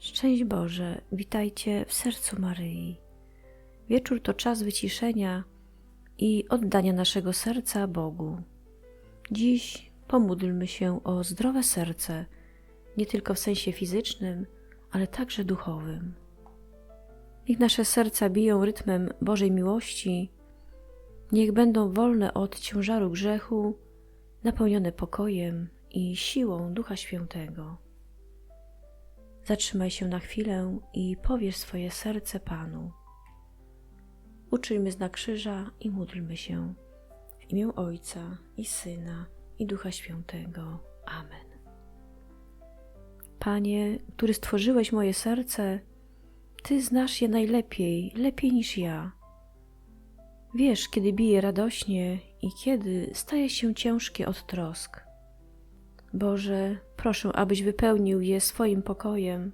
Szczęść Boże, witajcie w sercu Maryi. Wieczór to czas wyciszenia i oddania naszego serca Bogu. Dziś pomódlmy się o zdrowe serce, nie tylko w sensie fizycznym, ale także duchowym. Niech nasze serca biją rytmem Bożej miłości, niech będą wolne od ciężaru grzechu, napełnione pokojem i siłą Ducha Świętego. Zatrzymaj się na chwilę i powierz swoje serce Panu. Uczyjmy znak krzyża i módlmy się. W imię Ojca i Syna i Ducha Świętego. Amen. Panie, który stworzyłeś moje serce, Ty znasz je najlepiej, lepiej niż ja. Wiesz, kiedy bije radośnie i kiedy staje się ciężkie od trosk. Boże, proszę, abyś wypełnił je swoim pokojem,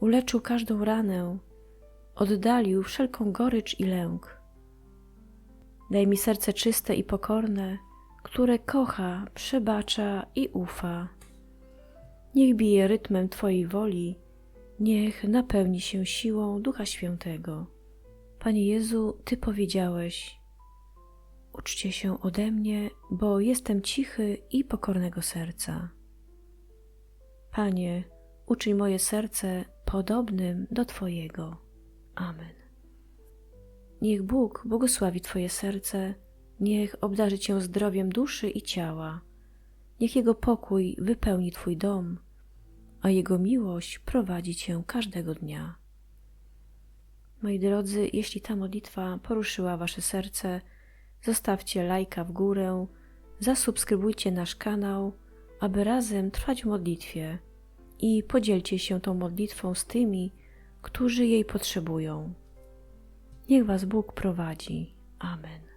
uleczył każdą ranę, oddalił wszelką gorycz i lęk. Daj mi serce czyste i pokorne, które kocha, przebacza i ufa. Niech bije rytmem Twojej woli, niech napełni się siłą Ducha Świętego. Panie Jezu, Ty powiedziałeś: Uczcie się ode mnie, bo jestem cichy i pokornego serca. Panie, uczyń moje serce podobnym do Twojego. Amen. Niech Bóg błogosławi Twoje serce, niech obdarzy Cię zdrowiem duszy i ciała, niech Jego pokój wypełni Twój dom, a Jego miłość prowadzi Cię każdego dnia. Moi drodzy, jeśli ta modlitwa poruszyła Wasze serce, zostawcie lajka w górę, zasubskrybujcie nasz kanał, aby razem trwać w modlitwie i podzielcie się tą modlitwą z tymi, którzy jej potrzebują. Niech Was Bóg prowadzi. Amen.